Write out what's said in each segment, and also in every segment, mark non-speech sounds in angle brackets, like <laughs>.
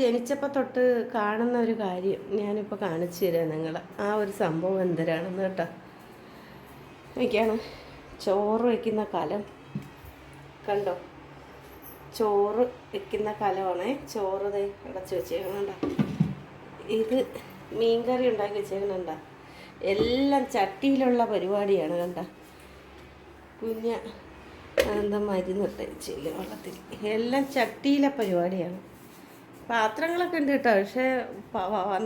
ജനിച്ചപ്പോൾ തൊട്ട് കാണുന്ന ഒരു കാര്യം ഞാനിപ്പോൾ കാണിച്ചു തരാം നിങ്ങളെ. ആ ഒരു സംഭവം എന്തരാണെന്ന് കേട്ടോ. എനിക്കാണ് ചോറ് വയ്ക്കുന്ന കലം. കണ്ടോ? ചോറ് വെക്കുന്ന കലമാണേ. ചോറ് ദേ അടച്ചു വെച്ചേക്കണണ്ട? ഇത് മീൻകറി ഉണ്ടാക്കി വെച്ചേക്കണണ്ട? എല്ലാം ചട്ടിയിലുള്ള പരിപാടിയാണ് കണ്ട? കുഞ്ഞ എന്താ മരുന്നിട്ട് വെച്ചില്ല വെള്ളത്തിൽ. എല്ലാം ചട്ടിയിലെ പരിപാടിയാണ്. പാത്രങ്ങളൊക്കെ ഉണ്ട് കേട്ടോ. പക്ഷേ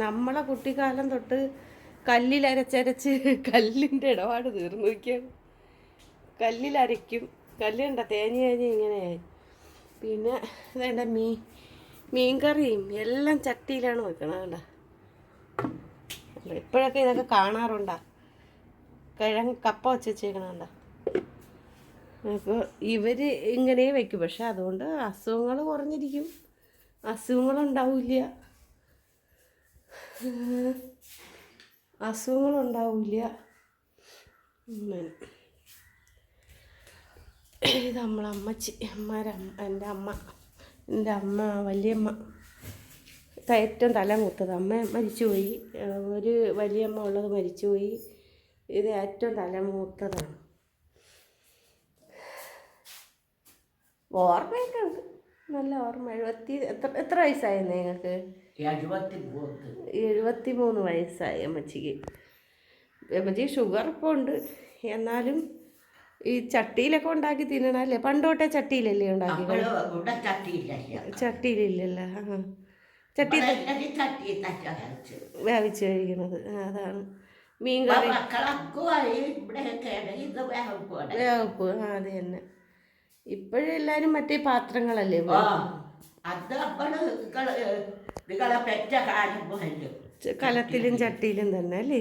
നമ്മളെ കുട്ടിക്കാലം തൊട്ട് കല്ലിൽ അരച്ചരച്ച് കല്ലിന്റെ ഇടപാട് തീർന്നു നോക്കിയാണ്. കല്ലിലരയ്ക്കും. കല്ലുണ്ട തേഞ്ഞ് തേഞ്ഞ് ഇങ്ങനെയായി. പിന്നെ വേണ്ട മീൻ മീൻകറിയും എല്ലാം ചട്ടിയിലാണ് വെക്കണം കണ്ട? ഇപ്പോഴൊക്കെ ഇതൊക്കെ കാണാറുണ്ടാ? കിഴങ്ങ് കപ്പ വെച്ച് വെച്ചേക്കണണ്ട അപ്പോൾ ഇവർ ഇങ്ങനെ വെക്കും. പക്ഷെ അതുകൊണ്ട് അസുഖങ്ങൾ കുറഞ്ഞിരിക്കും. അസുഖങ്ങളുണ്ടാവില്ല. അസുഖങ്ങളുണ്ടാവില്ല. ഇത് നമ്മളെ അമ്മച്ചി അമ്മയുടെ അമ്മ എന്റെ അമ്മ എന്റെ അമ്മ വലിയമ്മ. ഏറ്റവും തല മൂത്തത്. അമ്മ മരിച്ചുപോയി. ഒരു വലിയമ്മ ഉള്ളത് മരിച്ചുപോയി. ഇത് ഏറ്റവും തല മൂത്തതാണ്. ഓർമ്മയൊക്കെ ഉണ്ട്. നല്ല ഓർമ്മ. എഴുപത്തി എത്ര എത്ര വയസ്സായി നിങ്ങൾക്ക്? എഴുപത്തി മൂന്ന് വയസ്സായി അമ്മച്ചിക്ക്. അമ്മച്ചിക്ക് ഷുഗർ ഇപ്പോൾ ഉണ്ട്. എന്നാലും ഈ ചട്ടിയിലൊക്കെ ഉണ്ടാക്കി തിന്നണല്ലേ പണ്ടോട്ടെ ചട്ടിയിലല്ലേ ഉണ്ടാക്കി ചട്ടിയിലില്ലല്ലോ. ചട്ടി വേവിച്ച് കഴിക്കുന്നത്. അതാണ്. മീൻ കറി മക്കളക്കുമായി ഇവിടെ കേട ഇത് വേഗം പോലെ വേവപ്പ് ആ അത് തന്നെ. ഇപ്പോഴെല്ലാരും മറ്റേ പാത്രങ്ങളല്ലേ അത് കലത്തിലും ചട്ടിയിലും. തന്നെ അല്ലേ?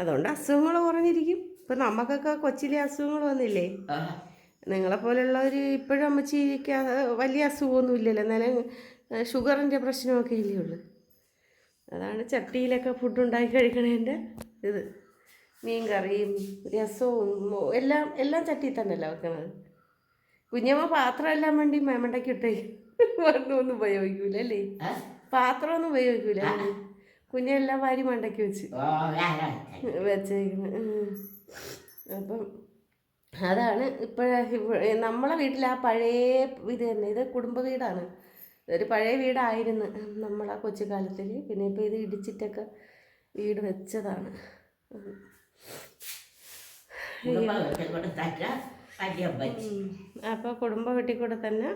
അതുകൊണ്ട് അസുഖങ്ങൾ കുറഞ്ഞിരിക്കും. ഇപ്പൊ നമുക്കൊക്കെ കൊച്ചിലെ അസുഖങ്ങൾ വന്നില്ലേ. നിങ്ങളെ പോലെയുള്ളവർ ഇപ്പോഴും അമ്മച്ചിക്ക് വലിയ അസുഖമൊന്നും ഇല്ലല്ലോ. എന്നാലും ഷുഗറിന്റെ പ്രശ്നമൊക്കെ ഇല്ലേ ഉള്ളൂ. അതാണ് ചട്ടിയിലൊക്കെ ഫുഡ് ഉണ്ടാക്കി കഴിക്കണതിന്റെ ഇത്. മീൻ കറിയും രസവും എല്ലാം എല്ലാം ചട്ടിയിൽ തന്നെയല്ല വെക്കണത്? കുഞ്ഞമ്മ പാത്രം എല്ലാം വേണ്ടി മേമണ്ടയ്ക്ക് ഇട്ടേ. മണ്ണൊന്നും ഉപയോഗിക്കൂല അല്ലേ? ഏ? പാത്രമൊന്നും ഉപയോഗിക്കൂല കുഞ്ഞെല്ലാം വാരി മണ്ടയ്ക്ക് വെച്ച്. വെച്ചേക്കുന്നു. വെച്ചേക്കുന്നത് അപ്പം അതാണ് ഇപ്പോഴ നമ്മളെ വീട്ടിൽ ആ പഴയ ഇത് തന്നെ ഇത് കുടുംബ വീടാണ്. ഇതൊരു പഴയ വീടായിരുന്നു നമ്മളെ കൊച്ചുകാലത്തിൽ പിന്നെ ഇപ്പോൾ ഇത് ഇടിച്ചിട്ടൊക്കെ വീട് വെച്ചതാണ്. അപ്പോൾ കുടുംബ വീട്ടിൽ കൂടെ തന്നെ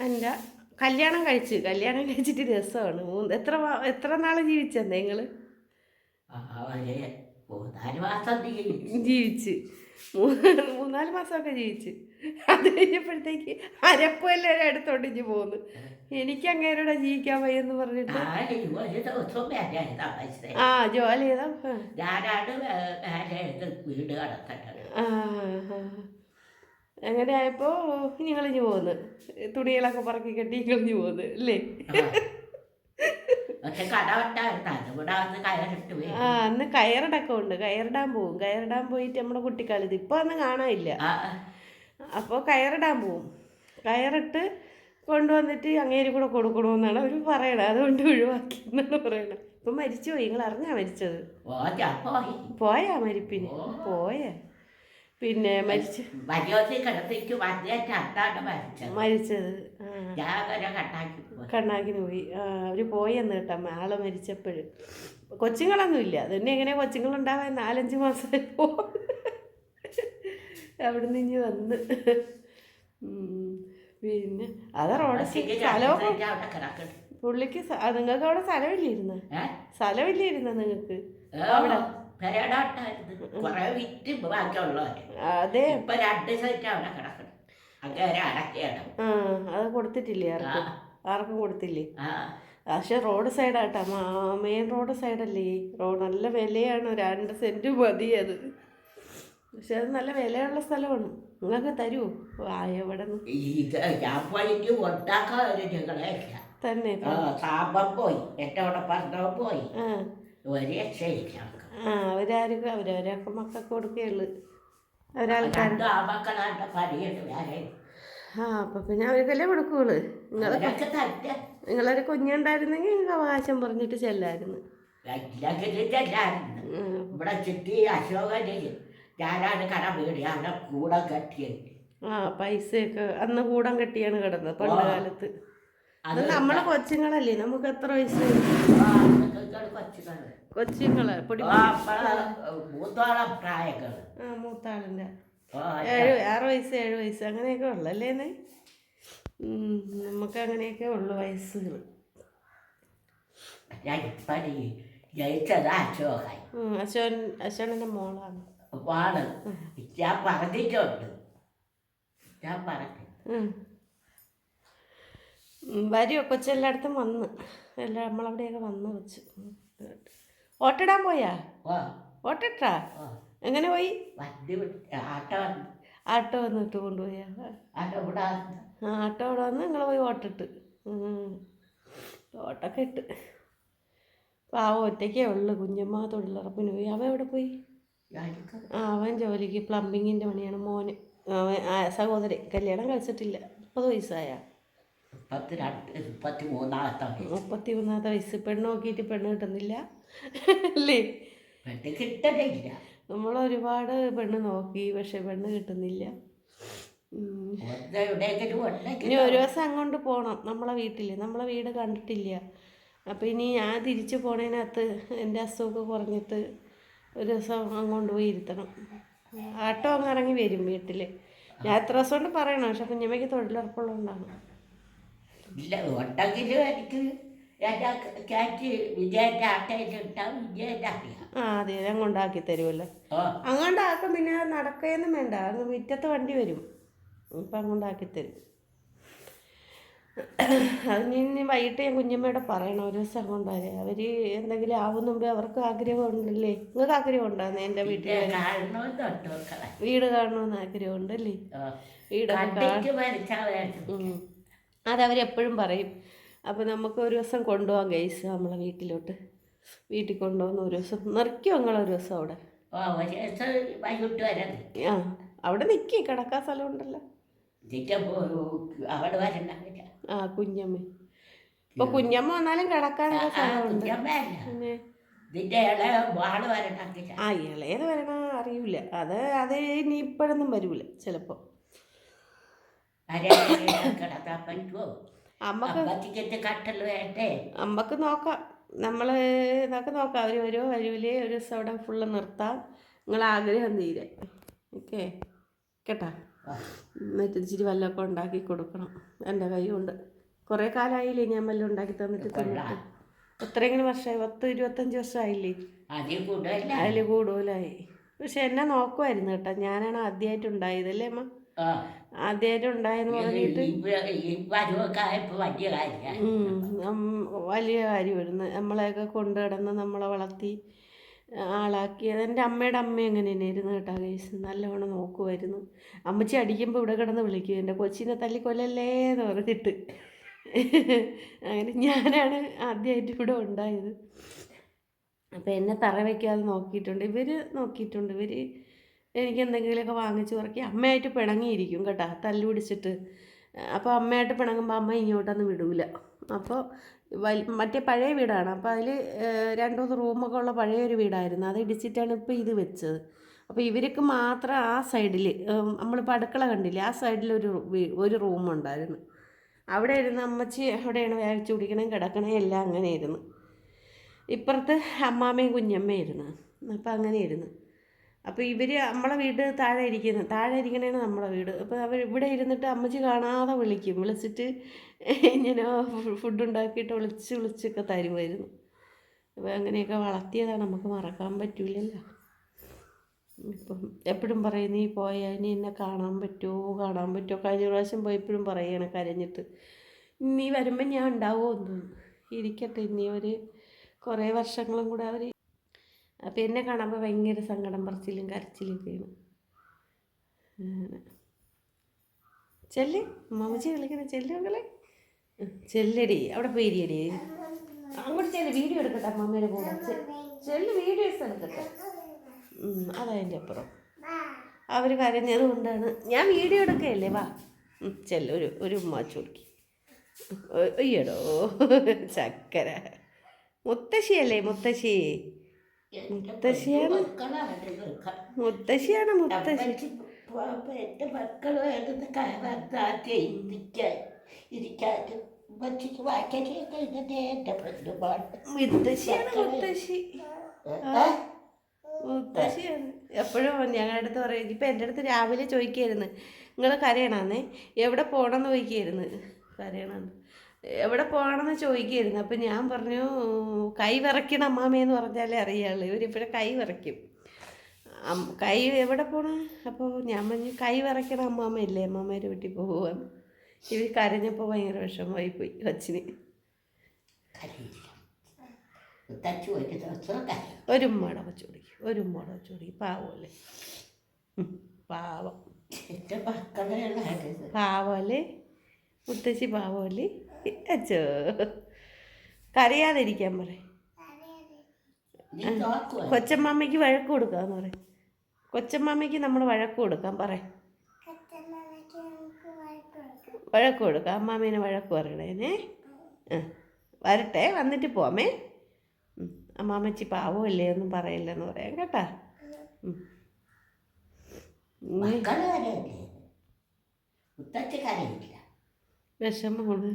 എന്റെ കല്യാണം കഴിച്ചു കല്യാണം കഴിച്ചിട്ട് രസമാണ്. മൂന്ന് എത്ര എത്ര നാൾ ജീവിച്ചെന്നേ നിങ്ങൾ ജീവിച്ചു. ജീവിച്ച്. മൂന്ന് മൂന്നാൽ മാസമൊക്കെ ജീവിച്ച്. അത് കഴിഞ്ഞപ്പോഴത്തേക്ക് അരപ്പോ എല്ലാവരും അടുത്തോട്ട് ഇഞ്ഞ് പോന്നു. എനിക്ക് അങ്ങേരുടെ ജീവിക്കാൻ വയ്യെന്ന് പറഞ്ഞിട്ട്. ആ ജോലി ചെയ്താ? ഞാനാണ് വീട് ആ. അങ്ങനെ ആയപ്പോൾ ഞങ്ങളിഞ്ഞു പോന്ന്. തുണികളൊക്കെ പറക്കി കെട്ടി ഞങ്ങളിഞ്ഞ് പോന്ന് അല്ലേ? ആ അന്ന് കയറടക്കം ഉണ്ട്. കയറിടാൻ പോവും. കയറിടാൻ പോയിട്ട് നമ്മുടെ കുട്ടിക്കാലത്ത് ഇപ്പൊ അന്ന് കാണാനില്ല. ആ, അപ്പോൾ കയറിടാൻ പോവും. കയറിട്ട് കൊണ്ടുവന്നിട്ട് അങ്ങേര് കൂടെ കൊടുക്കണമെന്നാണ് അവർ പറയണത് അതുകൊണ്ട് ഒഴിവാക്കി എന്നാണ് പറയണത് ഇപ്പം മരിച്ചു പോയി നിങ്ങൾ അറിഞ്ഞാ മരിച്ചത് പോയാ. മരിപ്പിന്. പോയാ. പിന്നെ മരിച്ചു മര്യാദ കിടത്തേക്ക് വന്നേറ്റ് അന്നാണ് മരിച്ചത്. കണ്ണാക്കിന് പോയി. അവർ പോയെന്ന് കേട്ടോ ആൾ മരിച്ചപ്പോഴും. കൊച്ചുങ്ങളൊന്നും ഇല്ല. അതന്നെ എങ്ങനെ കൊച്ചുങ്ങളുണ്ടാവാൻ നാലഞ്ച് മാസം അവിടെ നിന്ന് വന്ന്. പിന്നെ അത് റോഡ് സ്ഥലമൊക്കെ അവിടെ. പുള്ളിക്ക് നിങ്ങൾക്ക് അവിടെ സ്ഥലമില്ലായിരുന്നു? സ്ഥലമില്ലായിരുന്നു നിങ്ങൾക്ക്? ഏ, പെരേടെ ഉണ്ടായിരുന്നു. കുറെ വിറ്റ് ബാക്കിയുള്ളവര്. അതെ. ഇപ്പൊ രണ്ട് സെറ്റ് അവിടെ കിടക്കണം അങ്ങനെ അടക്കിയാണ് ആ അത് കൊടുത്തിട്ടില്ലേ ആർക്കും? ആർക്കും കൊടുത്തില്ലേ? പക്ഷെ റോഡ് സൈഡാട്ടാ. മെയിൻ റോഡ് സൈഡല്ലേ? റോഡ് നല്ല വിലയാണ്. രണ്ട് സെന്റ് മതി അത്. പക്ഷെ അത് നല്ല വിലയുള്ള സ്ഥലമാണ്. നിങ്ങൾക്ക് തരുമോ ആയവിടെ എവിടെ തന്നെ. സാമ്പം പോയി. പോയി. ഒരു രക്ഷയില്ല ആ അവരവരൊക്കെ മക്കൾക്ക് കൊടുക്കുകയുള്ളു. അവരാൾക്കാർ വേറെ. ആ അപ്പം പിന്നെ അവർക്കല്ലേ കൊടുക്കുള്ളൂ അവരൊക്കെ തന്നെ നിങ്ങളൊരു കുഞ്ഞുണ്ടായിരുന്നെങ്കിൽ നിങ്ങൾക്ക് അവകാശം പറഞ്ഞിട്ട് ചെല്ലായിരുന്നു. എല്ലാവരും. ഇവിടെ ചുറ്റി അശോകന് ഞാനാണ് കട വീടി. അവിടെ കൂടെ കെട്ടിയത് ആ പൈസയൊക്കെ അന്ന് കൂടം കെട്ടിയാണ് കിടന്നത് പണ്ട് കാലത്ത്. അത് നമ്മളെ കൊച്ചുങ്ങളല്ലേ? നമുക്ക് എത്ര വയസ്സ്? കൊച്ചുങ്ങൾ. മൂത്താളിന്റെ. ഏഴ് ആറ് വയസ്സ് ഏഴ് വയസ്സ് അങ്ങനെയൊക്കെ ഉള്ളു അല്ലേന്നേ നമുക്ക് അങ്ങനെയൊക്കെ ഉള്ളു വയസ്സുകൾ അശോൻ അശോണിന്റെ മോളാണ്. ഞാൻ പറഞ്ഞിട്ടുണ്ട്. ഞാൻ പറഞ്ഞു എല്ലായിടത്തും കൊച്ചെല്ലായിടത്തും വന്ന്. എല്ലാം നമ്മളവിടെയൊക്കെ വന്ന് വെച്ച്. ഓട്ടിടാൻ പോയാ? ഓട്ടിട്ടാ എങ്ങനെ പോയി? ആട്ടോ വന്ന്. ആട്ടോ വന്നിട്ട് കൊണ്ടുപോയാ? ആട്ടോ ഇവിടെ ആ ആട്ടോ അവിടെ വന്ന് നിങ്ങൾ പോയി ഓട്ടിട്ട്. ഓട്ടൊക്കെ ഇട്ട്. പാവം ഒറ്റയ്ക്കേ ഉള്ളു. കുഞ്ഞമ്മ തൊഴിലുറപ്പിന് പോയി. അവൻ എവിടെ പോയി? ആ അവൻ ജോലിക്ക്. പ്ലംബിങ്ങിന്റെ പണിയാണ്. മോന്. അവൻ ആ സഹോദരി. കല്യാണം കഴിച്ചിട്ടില്ല. മുപ്പത് വയസ്സായ മുപ്പത്തി രണ്ട് മുപ്പത്തി മൂന്നാമത്തെ വയസ്സ്. മുപ്പത്തി മൂന്നാമത്തെ വയസ്സ്. പെണ്ണ് നോക്കിയിട്ട് പെണ്ണ് കിട്ടുന്നില്ല. അല്ലേ? പെണ്ണ് കിട്ടണില്ല നമ്മൾ ഒരുപാട് പെണ്ണ് നോക്കി പക്ഷെ പെണ്ണ് കിട്ടുന്നില്ല. ഇനി ഒരു ദിവസം അങ്ങോട്ട് പോകണം നമ്മളെ വീട്ടിൽ നമ്മളെ വീട് കണ്ടിട്ടില്ല. അപ്പോൾ ഇനി ഞാൻ തിരിച്ചു പോണതിനകത്ത് എന്റെ അസുഖമൊക്കെ കുറഞ്ഞിട്ട് ഒരു ദിവസം അങ്ങോട്ട് പോയി ഇരുത്തണം. ആട്ടോ അങ്ങ് ഇറങ്ങി വരും വീട്ടിൽ ഞാൻ എത്ര ദിവസം കൊണ്ട് പറയണം പക്ഷെ കുഞ്ഞമ്മയ്ക്ക് തൊഴിലുറപ്പുള്ളതുകൊണ്ടാണ്. ഇല്ല ഉണ്ടെങ്കിലും എനിക്ക് എന്റെ ക്യാറ്റ് വിജയന്റെ ആട്ടയിലുണ്ടാവും വിജയന്റെ അറിയാം. ആ അതെ അങ്ങോട്ടാക്കി തരുമല്ലോ. അങ്ങോട്ട് അങ്ങോട്ടാക്കും പിന്നെ നടക്കുകയൊന്നും വേണ്ട അങ്ങ് മുറ്റത്ത് വണ്ടി വരും. ഇപ്പം അങ്ങോട്ടാക്കി തരും. അതിന് ഇനി വൈകിട്ട് ഞാൻ കുഞ്ഞമ്മയോടെ പറയണം ഒരു ദിവസം അങ്ങോട്ടാരെ അവർ എന്തെങ്കിലും ആവുന്ന മുമ്പേ അവർക്ക് ആഗ്രഹം ഉണ്ടല്ലേ നിങ്ങൾക്ക് ആഗ്രഹം ഉണ്ടാകുന്ന എന്റെ വീട്ടിൽ വീട് കാണണമെന്ന് ആഗ്രഹം ഉണ്ടല്ലേ ഓ വീടൊക്കെ അതവരെപ്പോഴും പറയും. അപ്പോൾ നമുക്ക് ഒരു ദിവസം കൊണ്ടുപോകാം ഗൈസ് നമ്മളെ വീട്ടിലോട്ട്. വീട്ടിൽ കൊണ്ടുപോകുന്ന ഒരു ദിവസം നിറയ്ക്കും നിങ്ങൾ ഒരു ദിവസം അവിടെ ആ അവിടെ നിൽക്കി കിടക്കാൻ സ്ഥലമുണ്ടല്ലോ. ഉണ്ടല്ലോ അവിടെ ആ കുഞ്ഞമ്മ. ഇപ്പൊ കുഞ്ഞമ്മ വന്നാലും സ്ഥലമുണ്ട്. പിന്നെ? വരണ്ടാക്കില്ല ആ ഇളയത് വരണ അറിയൂല. അത് അത് ഇനി ഇപ്പോഴൊന്നും വരൂല ചിലപ്പോൾ പറ്റുമോ അമ്മയ്ക്ക് അപ്പത്തിക്കത്തെ കട്ടൽ വേണ്ടേ അമ്മയ്ക്ക് നോക്കാം. നമ്മൾ ഇതൊക്കെ നോക്കാം. അവർ ഓരോ വരൂലേ ഒരു ദിവസം അവിടെ ഫുള്ള് നിർത്താം. നിങ്ങൾ ആഗ്രഹം തീരെ. ഓക്കെ? കേട്ടാ. എന്നിട്ട് ഇച്ചിരി വല്ലതൊക്കെ ഉണ്ടാക്കി കൊടുക്കണം. എന്റെ കൈ കൊണ്ട് കുറേ കാലമായില്ലേ ഞാൻ വല്ലതും ഉണ്ടാക്കി തന്നിട്ട് തിന്നിട്ട്? എത്രയെങ്കിലും വർഷമായി? പത്ത് ഇരുപത്തഞ്ച് വർഷമായില്ലേ? അതിൽ കൂടുതലായി. പക്ഷെ എന്നെ നോക്കുമായിരുന്നു കേട്ടോ. ഞാനാണ് ആദ്യമായിട്ട് ഉണ്ടായതല്ലേ അമ്മ? ആദ്യമായിട്ട് ഉണ്ടായെന്ന് പറഞ്ഞിട്ട്? വലിയ വലിയ കാര്യമായിരുന്നു നമ്മളെയൊക്കെ കൊണ്ടു കിടന്ന് നമ്മളെ വളർത്തി ആളാക്കി. എന്റെ അമ്മയുടെ അമ്മ എങ്ങനെ തന്നെയായിരുന്നു കേട്ടോ കേസ് നല്ലവണ്ണം നോക്കുമായിരുന്നു അമ്മച്ചി അടിക്കുമ്പോൾ ഇവിടെ കിടന്ന് വിളിക്കും. എന്റെ കൊച്ചിനെ തല്ലിക്കൊല്ലല്ലേ എന്ന് പറഞ്ഞിട്ട്. അങ്ങനെ ഞാനാണ് ആദ്യമായിട്ട് ഇവിടെ ഉണ്ടായത്. അപ്പോൾ എന്നെ തറ വയ്ക്കാതെ നോക്കിയിട്ടുണ്ട്. ഇവർ നോക്കിയിട്ടുണ്ട്. ഇവർ എനിക്ക് എന്തെങ്കിലുമൊക്കെ വാങ്ങിച്ചു പറക്കി അമ്മയായിട്ട് പിണങ്ങിയിരിക്കും കേട്ടോ തല്ലു പിടിച്ചിട്ട്. അപ്പോൾ അമ്മയായിട്ട് പിണങ്ങുമ്പോൾ അമ്മ ഇങ്ങോട്ടൊന്നും വിടൂല. അപ്പോൾ വലി മറ്റേ പഴയ വീടാണ്. അപ്പോൾ അതിൽ രണ്ട് മൂന്ന് റൂമൊക്കെ ഉള്ള പഴയ ഒരു വീടായിരുന്നു. അത് ഇടിച്ചിട്ടാണ് ഇപ്പോൾ ഇത് വെച്ചത്. അപ്പോൾ ഇവർക്ക് മാത്രം ആ സൈഡിൽ നമ്മളിപ്പോൾ അടുക്കള കണ്ടില്ലേ ആ സൈഡിൽ ഒരു ഒരു റൂമുണ്ടായിരുന്നു അവിടെ ഇരുന്ന് അമ്മച്ചി അവിടെയാണ് വേവിച്ച് കുടിക്കണേ കിടക്കണേ എല്ലാം അങ്ങനെ ഇരുന്ന്. ഇപ്പുറത്ത് അമ്മാമ്മയും കുഞ്ഞമ്മയും ഇരുന്ന്. അപ്പോൾ അങ്ങനെ ഇരുന്ന്. അപ്പോൾ ഇവർ നമ്മളെ വീട് താഴെ ഇരിക്കുന്നു. താഴെ ഇരിക്കണേണ് നമ്മളെ വീട്. അപ്പോൾ അവർ ഇവിടെ ഇരുന്നിട്ട് അമ്മച്ചി കാണാതെ വിളിക്കും. വിളിച്ചിട്ട് ഇങ്ങനെ ഫുഡ് ഉണ്ടാക്കിയിട്ട് വിളിച്ച് വിളിച്ചൊക്കെ തരുമായിരുന്നു. അപ്പോൾ അങ്ങനെയൊക്കെ വളർത്തിയതാണ്. നമുക്ക് മറക്കാൻ പറ്റില്ലല്ലോ ഇപ്പം എപ്പോഴും പറയും നീ പോയാൽ ഇനി എന്നെ കാണാൻ പറ്റുമോ കാണാൻ പറ്റുമോ കഴിഞ്ഞ പ്രാവശ്യം പോയപ്പോഴും പറയുകയാണ് കരഞ്ഞിട്ട്. നീ വരുമ്പോൾ ഞാൻ ഉണ്ടാവുമോ? എന്ന്. ഇരിക്കട്ടെ ഇനി ഒരു കുറേ വർഷങ്ങളും കൂടെ അവർ അപ്പം എന്നെ കാണുമ്പോൾ ഭയങ്കര സങ്കടം പറച്ചിലും കരച്ചിലും ഒക്കെയാണ് അങ്ങനെ. ചെല്ല്. മമ്മച്ചി വിളിക്കുന്ന. ചെല്ല് മകളെ ചെല്ലടി. അവിടെ പോയി ഇരിയടി അങ്ങോട്ട് ചെല്ല്. വീഡിയോ എടുക്കട്ടെ അമ്മമ്മേനെ കൂടെ. ചെല്ല് വീഡിയോസ് എടുക്കട്ടെ. അതതിന്റെ അപ്പുറം. അവർ കരഞ്ഞത് കൊണ്ടാണ്. ഞാൻ വീഡിയോ എടുക്കുകയല്ലേ വാ. ചെല്ല. ഒരു ഒരു ഉമ്മ കൊടുക്കി അയ്യടോ. ചക്കര. മുത്തശ്ശിയല്ലേ മുത്തശ്ശി? മുത്തശ്ശിയാണ്. മുത്തശ്ശിയാണ് എപ്പോഴും ഞങ്ങളുടെ അടുത്ത് പറയും ഇപ്പം എന്റെ അടുത്ത് രാവിലെ ചോദിക്കായിരുന്നു. നിങ്ങൾ കരയണമെന്നേ എവിടെ പോകണമെന്ന് ചോദിക്കായിരുന്നു. കരയണമെന്ന് എവിടെ പോകണമെന്ന് ചോദിക്കുകയായിരുന്നു. അപ്പം ഞാൻ പറഞ്ഞു കൈ വിറയ്ക്കണം അമ്മാമയെന്ന് പറഞ്ഞാലേ അറിയാളൂ ഇവരിപ്പോഴും കൈ വിറയ്ക്കും. കൈ എവിടെ പോകണം അപ്പോൾ ഞാൻ പറഞ്ഞു കൈ വിറയ്ക്കണം അമ്മാമ്മയില്ലേ അമ്മാമ്മേന്റെ വീട്ടിൽ പോകുവാന്ന് ഇവർ കരഞ്ഞപ്പോൾ ഭയങ്കര വിഷമമായി പോയി കൊച്ചിന്. തച്ചു ഒരു ഉമ്മയുടെ വെച്ച് കൊടുക്കും ഒരു ഉമ്മയുടെ വെച്ച് കൊടുക്കും പാവമല്ലേ പാവം. പാവമല്ലേ? മുത്തശ്ശി പാവോലി അച്ചോ. കരയാതിരിക്കാൻ പറയും. കൊച്ചമ്മാമ്മയ്ക്ക് വഴക്ക് കൊടുക്കാന്ന് പറയും. കൊച്ചമ്മാമ്മയ്ക്ക് നമ്മൾ വഴക്ക് കൊടുക്കാൻ പറയും. വഴക്ക് കൊടുക്കാം. അമ്മാമ്മേനെ വഴക്ക് പറയണേനെ. ആ വരട്ടെ വന്നിട്ട് പോമേ അമ്മാമ്മച്ചി പാവമല്ലേ ഒന്നും പറയില്ലെന്ന് പറയാം കേട്ടാ. മുത്തച്ഛ കരയില്ല. വിഷമമാണ്.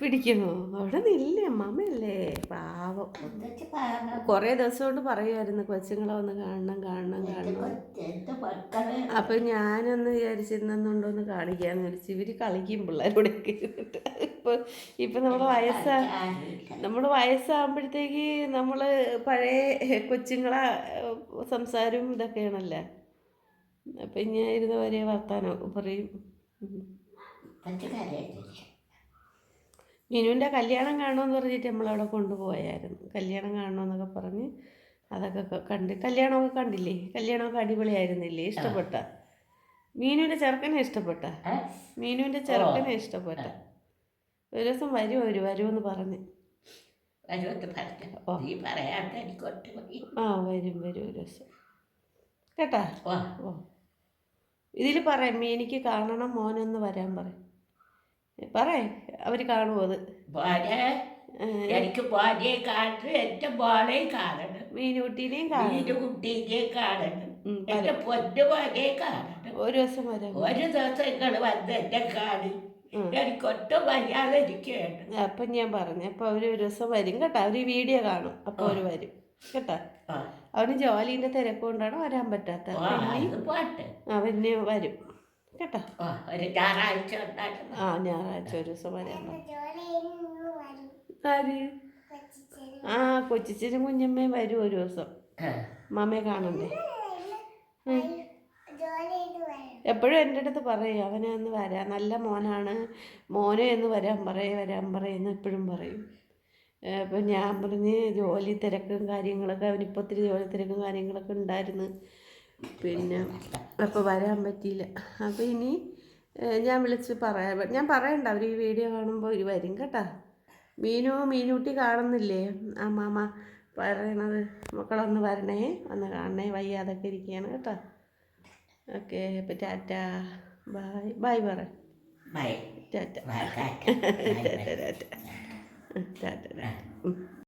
പിടിക്കണോ അവിടെ നില്ലേ അമ്മമ്മയല്ലേ പാവം. കുറേ ദിവസം കൊണ്ട് പറയുമായിരുന്നു കൊച്ചുങ്ങളെ ഒന്ന് കാണണം കാണണം കാണണം. അപ്പൊ ഞാനൊന്ന് വിചാരിച്ചിരുന്നുണ്ടോന്ന് കാണിക്കാന്ന് വിചാരിച്ചു ഇവർ കളിക്കും പിള്ളേരോടൊക്കെ ഇപ്പൊ ഇപ്പം നമ്മൾ വയസ്സാ നമ്മൾ വയസ്സാകുമ്പോഴത്തേക്ക് നമ്മൾ പഴയ കൊച്ചുങ്ങളെ സംസാരവും ഇതൊക്കെയാണല്ലോ? അപ്പം ഞാൻ ഇരുന്ന് വരെ വർത്താനം പറയും. മിനുവിന്റെ കല്യാണം കാണുമെന്ന് പറഞ്ഞിട്ട് നമ്മളവിടെ കൊണ്ടുപോയായിരുന്നു. കല്യാണം കാണണമെന്നൊക്കെ പറഞ്ഞ് അതൊക്കെ കണ്ട് കല്യാണമൊക്കെ കണ്ടില്ലേ? കല്യാണമൊക്കെ അടിപൊളിയായിരുന്നില്ലേ? ഇഷ്ടപ്പെട്ട? മീനുവിന്റെ ചെറുക്കനെ ഇഷ്ടപ്പെട്ട? മീനുവിന്റെ ചെറുക്കനെ ഇഷ്ടപ്പെട്ട? ഒരു ദിവസം വരുമോ ഒരു വരുമെന്ന് പറഞ്ഞ്. ആ വരും വരും ഒരു ദിവസം. കേട്ടാ? ഓ. ഇതിൽ പറയാം മീനിക്ക് കാണണം മോനൊന്ന് വരാൻ പറയും. പറയേ അവർ കാണുമോ അത്? എനിക്ക് ഭാര്യയെ കാണണം എന്റെ മോളെ കാണണം. മീനുകുട്ടീനെയും കാണും വീട് കുട്ടീനെ കാണണം എന്റെ പൊന്നു മോനെ കാണണം. ഒരു ദിവസം വരാം ഒരു ദിവസം നിങ്ങൾ വന്ന് എന്നെ കാണി. അപ്പൊ വയ്യാതെ ഇരിക്കുകയാണ്. അപ്പം ഞാൻ പറഞ്ഞു അപ്പോൾ അവർ ഒരു ദിവസം വരും. കേട്ടോ? അവർ വീഡിയോ കാണും അപ്പോൾ അവർ വരും. കേട്ടോ. അവന് ജോലിന്റെ തിരക്കുകൊണ്ടാണ് വരാൻ പറ്റാത്ത ആ അത് പോട്ടെ. അവന് വരും. കേട്ടോ? ഞായറാഴ്ച ആ ഞായറാഴ്ച ഒരു ദിവസം വരാൻ ആര്? ആ കൊച്ചിച്ചനും കുഞ്ഞമ്മയും വരും ഒരു ദിവസം. മാമയെ കാണണ്ടേ എപ്പോഴും എന്റെ അടുത്ത് പറയും അവനെ ഒന്ന് വരാം നല്ല മോനാണ്. മോനെ എന്ന് വരാൻ പറയും വരാൻ പറയുമെന്ന് എപ്പോഴും പറയും. അപ്പം ഞാൻ പറഞ്ഞ് ജോലി തിരക്കും കാര്യങ്ങളൊക്കെ അവനിപ്പോൾ ഒത്തിരി ജോലി തിരക്കും കാര്യങ്ങളൊക്കെ ഉണ്ടായിരുന്നു. പിന്നെ അപ്പോൾ വരാൻ പറ്റിയില്ല. അപ്പോൾ ഇനി ഞാൻ വിളിച്ച് പറയാം. ഞാൻ പറയണ്ട അവർ ഈ വീഡിയോ കാണുമ്പോൾ ഇവർ വരും കേട്ടോ. മീനു മീനൂട്ടി കാണുന്നില്ലേ? ആ മാമ പറയണത് മക്കളൊന്ന് വരണേ ഒന്ന് കാണണേ വയ്യാതൊക്കെ ഇരിക്കുകയാണ് കേട്ടോ. ഓക്കെ അപ്പം ടാറ്റ ബായ് ബായ് പറ. Bye. Tata. Bye <laughs> tata tata tata tata tata